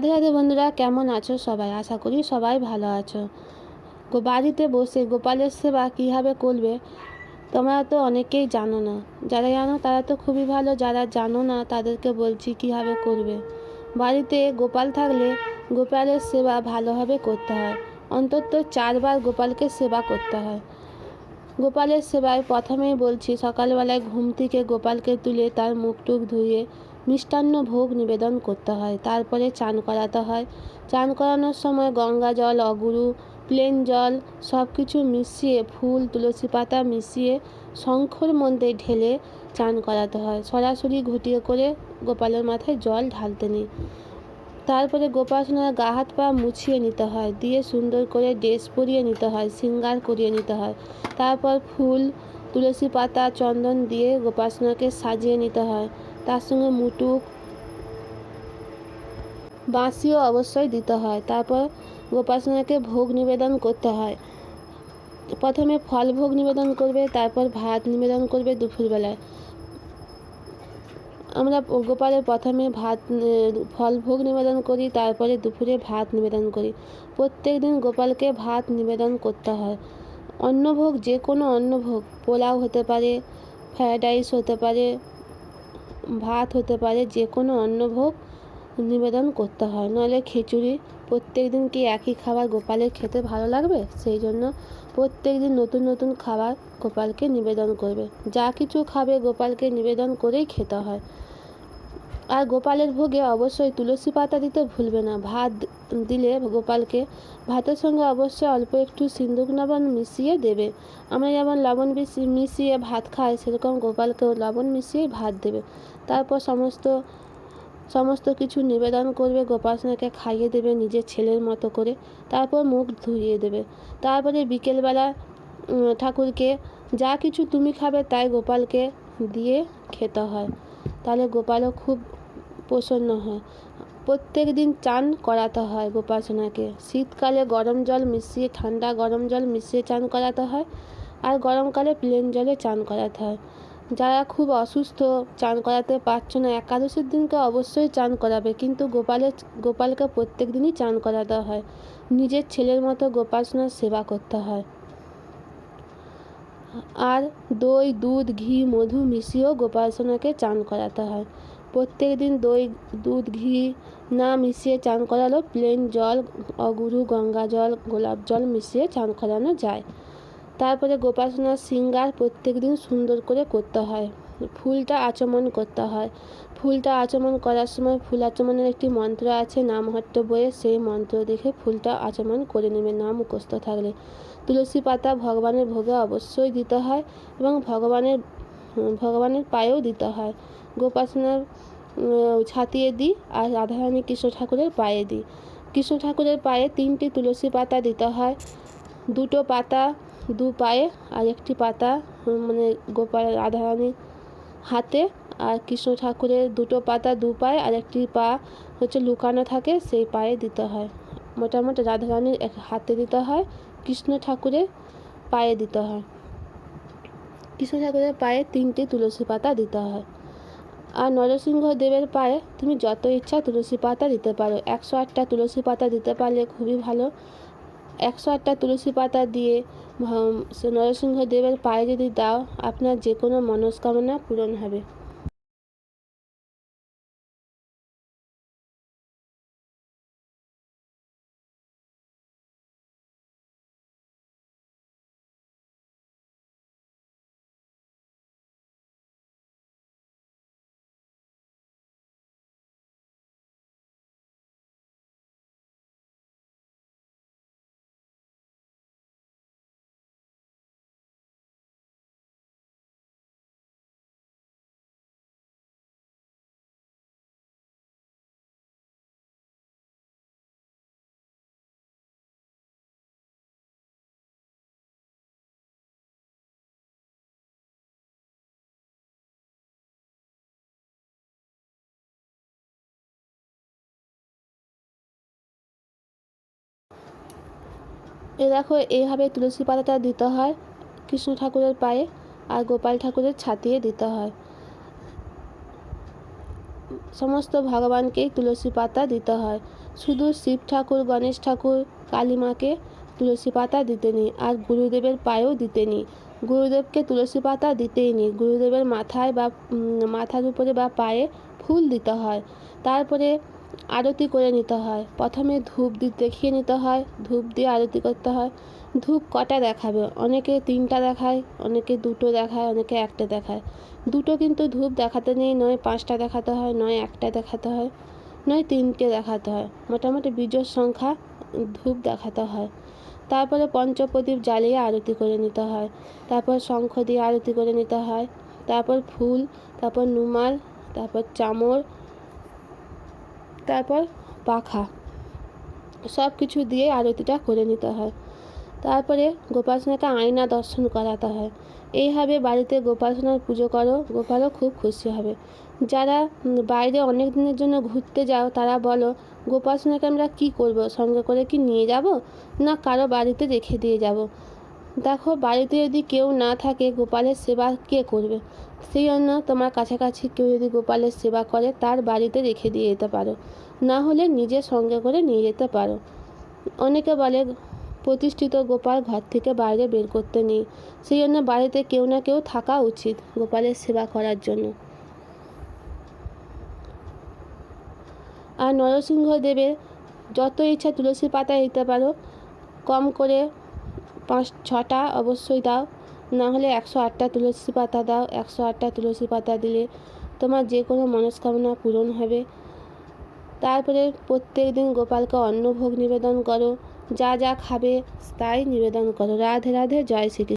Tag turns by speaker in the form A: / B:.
A: রাধে রাধে বন্ধুরা, কেমন আছো সবাই? আশা করি সবাই ভালো আছো। গো- বাড়িতে বসে গোপালের সেবা কীভাবে করবে, তোমরা তো অনেকেই জানো না। যারা জানো, তারা তো খুবই ভালো। যারা জানো না, তাদেরকে বলছি কীভাবে করবে। বাড়িতে গোপাল থাকলে গোপালের সেবা ভালোভাবে করতে হয়। অন্তত চারবার গোপালকে সেবা করতে হয়। গোপালের সেবায় প্রথমেই বলছি, সকালবেলায় ঘুম থেকে গোপালকে তুলে তার মুখ টুক ধুয়ে মিষ্টান্ন ভোগ নিবেদন করতে হয়। তারপরে চান করাতে হয়। চান করানোর সময় গঙ্গা জল, অগুরু, প্লেন জল সব কিছু মিশিয়ে, ফুল, তুলসী পাতা মিশিয়ে শঙ্খর মধ্যে ঢেলে চান করাতে হয়। সরাসরি ঘুটিয়ে করে গোপালের মাথায় জল ঢালতে নেই। তারপরে গোপাসনার গা হাত পা মুছিয়ে নিতে হয়, দিয়ে সুন্দর করে ড্রেস পরিয়ে নিতে হয় শৃঙ্গার করিয়ে নিতে হয়। তারপর ফুল, তুলসী পাতা, চন্দন দিয়ে গোপাসনাকে সাজিয়ে নিতে হয়। তার সঙ্গে মুটুক, বাঁশিও অবশ্যই দিতে হয়। তারপর গোপাসনাকে ভোগ নিবেদন করতে হয়। প্রথমে ফল ভোগ নিবেদন করবে, তারপর ভাত নিবেদন করবে দুপুরবেলায়। আমরা গোপালের প্রথমে ভাত ফল ভোগ নিবেদন করি, তারপরে দুপুরে ভাত নিবেদন করি। প্রত্যেক দিন গোপালকে ভাত নিবেদন করতে হয়। অন্নভোগ, যে কোনো অন্নভোগ, পোলাও হতে পারে, ফ্রায়েড রাইস হতে পারে, ভাত হতে পারে, যে কোনো অন্নভোগ নিবেদন করতে হয়। নইলে খিচুড়ি প্রত্যেক দিন কি একই খাবার গোপালের খেতে ভালো লাগবে? সেই জন্য প্রত্যেক দিন নতুন নতুন খাবার গোপালকে নিবেদন করবে। যা কিছু খাবে গোপালকে নিবেদন করেই খেতে হয়। আর গোপালের ভোগে অবশ্যই তুলসী পাতা দিতে ভুলবে না। ভাত দিলে গোপালকে ভাতের সঙ্গে অবশ্যই অল্প একটু সিন্দুক লবণ মিশিয়ে দেবে। আমরা যেমন লবণ মিশিয়ে ভাত খাই, সেরকম গোপালকেও লবণ মিশিয়ে ভাত দেবে। তারপর সমস্ত সমস্ত কিছু নিবেদন করবে গোপাসনাকে খাইয়ে দেবে নিজের ছেলের মতো করে, তারপর মুখ ধুইয়ে দেবে। তারপরে বিকেলবেলা ঠাকুরকে, যা কিছু তুমি খাবে তাই গোপালকে দিয়ে খেতে হয়। তাহলে গোপালও খুব প্রসন্ন হয়। প্রত্যেক দিন চান করাতে হয় গোপাসনাকে শীতকালে গরম জল মিশিয়ে, ঠান্ডা গরম জল মিশিয়ে চান করাতে হয়, আর গরমকালে প্লেন জলে চান করাতে হয়। যারা খুব অসুস্থ, চান করাতে পারছ না, একাদশীর দিনকে অবশ্যই চান করাবে। কিন্তু গোপালের, গোপালকে প্রত্যেক দিনই চান করাতে হয়। নিজের ছেলের মতো গোপাসনার সেবা করতে হয়। আর দই, দুধ, ঘি, মধু মিশিয়েও গোপাসনাকে চান করাতে হয়। প্রত্যেক দিন দই, দুধ, ঘি না মিশিয়ে চান করালেও প্লেন জল, অগুরু, গঙ্গা জল, গোলাপ জল মিশিয়ে চান করানো যায়। তারপরে গোপাসনার শৃঙ্গার প্রত্যেক দিন সুন্দর করে করতে হয়। ফুলটা আচমন করতে হয়। ফুলটা আচমন করার সময় ফুল আচমনের একটি মন্ত্র আছে, নামহট্ট বইয়ে সেই মন্ত্র দেখে ফুলটা আচমন করে নেবে নাম মুখস্থ থাকলে। তুলসী পাতা ভগবানের ভোগে অবশ্যই দিতে হয় এবং ভগবানের ভগবানের পায়েও দিতে হয়। গোপাসনার ছাতিয়ে দিই আর রাধারানী কৃষ্ণ ঠাকুরের পায়ে দিই। কৃষ্ণ ঠাকুরের পায়ে তিনটি তুলসী পাতা দিতে হয়। দুটো পাতা দু পায়ে আর একটি পাতা মানে গোপাল রাধারানীর হাতে। আর কৃষ্ণ ঠাকুরের দুটো পাতা দু পায়ে আর একটি পা হচ্ছে লুকানো থাকে, সেই পায়ে দিতে হয়। মোটামুটি রাধারানীর এক হাতে দিতে হয়, কৃষ্ণ ঠাকুরের পায়ে দিতে হয়। কৃষ্ণ ঠাকুরের পায়ে তিনটি তুলসী পাতা দিতে হয়। আর নরসিংহ দেবের পায়ে তুমি যত ইচ্ছা তুলসী পাতা দিতে পারো। একশো আটটা তুলসী পাতা দিতে পারলে খুবই ভালো। একশো আটটা তুলসী পাতা দিয়ে নরসিংহ দেবের পায়ে যদি দাও, আপনার যে কোনো মনস্কামনা পূরণ হবে। এ দেখো, এইভাবে তুলসী পাতাটা দিতে হয়, কৃষ্ণ ঠাকুরের পায়ে আর গোপাল ঠাকুরের ছাতিয়ে দিতে হয়। সমস্ত ভগবানকেই তুলসী পাতা দিতে হয়। শুধু শিব ঠাকুর, গণেশ ঠাকুর কালীমাকে তুলসী পাতা দিতে নেই আর গুরুদেবের পায়েও দিতে নেই গুরুদেবকে তুলসী পাতা দিতেই নেই গুরুদেবের মাথায় বা মাথার উপরে বা পায়ে ফুল দিতে হয়। তারপরে আরতি করে নিতে হয়। প্রথমে ধূপ দেখিয়ে নিতে হয়। ধূপ দিয়ে আরতি করতে হয়। ধূপ কটা দেখাবে? অনেকে তিনটা দেখায়, অনেকে দুটো দেখায়, অনেকে একটা দেখায়। দুটো কিন্তু ধূপ দেখাতে নেই, নয় পাঁচটা দেখাতে হয়, নয় একটা দেখাতে হয়, নয় তিনটে দেখাতে হয়। মোটামুটি বিজোড় সংখ্যা ধূপ দেখাতে হয়। তারপরে পঞ্চপ্রদীপ জ্বালিয়ে আরতি করে নিতে হয়। তারপর শঙ্খ দিয়ে আরতি করে নিতে হয়। তারপর ফুল, তারপর নুমাল তারপর চামর তারপর পাখা। সব কিছু দিয়ে আরতিটা করে নিতে হয়। তারপরে গোপালসোনাকে আয়না দর্শন করাতে হয়। এইভাবে বাড়িতে গোপালসোনার পুজো করো, গোপালও খুব খুশি হবে। যারা বাইরে অনেক দিনের জন্য ঘুরতে যাও, তারা বলো, গোপালসোনাকে আমরা কী করব? সঙ্গে করে কি নিয়ে যাব? না কারও বাড়িতে রেখে দিয়ে যাব? দেখো, বাড়িতে যদি কেউ না থাকে, গোপালের সেবা কে করবে? সেই জন্য তোমার কাছাকাছি কেউ যদি গোপালের সেবা করে, তার বাড়িতে রেখে দিয়ে যেতে পারো। না হলে নিজে সঙ্গে করে নিয়ে যেতে পারো। অনেকে বলে, প্রতিষ্ঠিত গোপাল ঘর থেকে বাইরে বের করতে নেই। সেই জন্য বাড়িতে কেউ না কেউ থাকা উচিত গোপালের সেবা করার জন্য। আর নরসিংহ দেবের যত ইচ্ছা তুলসী পাতা দিতে পারো। কম করে পাঁচ, ছটা অবশ্যই দাও। না হলে একশো আটটা তুলসী পাতা দাও, একশো আটটা তুলসী পাতা দিলে তোমার যে কোনো মনস্কামনা পূরণ হবে। তারপরে প্রত্যেক দিন গোপালকে অন্নভোগ নিবেদন করো। যা যা খাবে তাই নিবেদন করো। রাধে রাধে, জয় শ্রীকৃষ্ণ।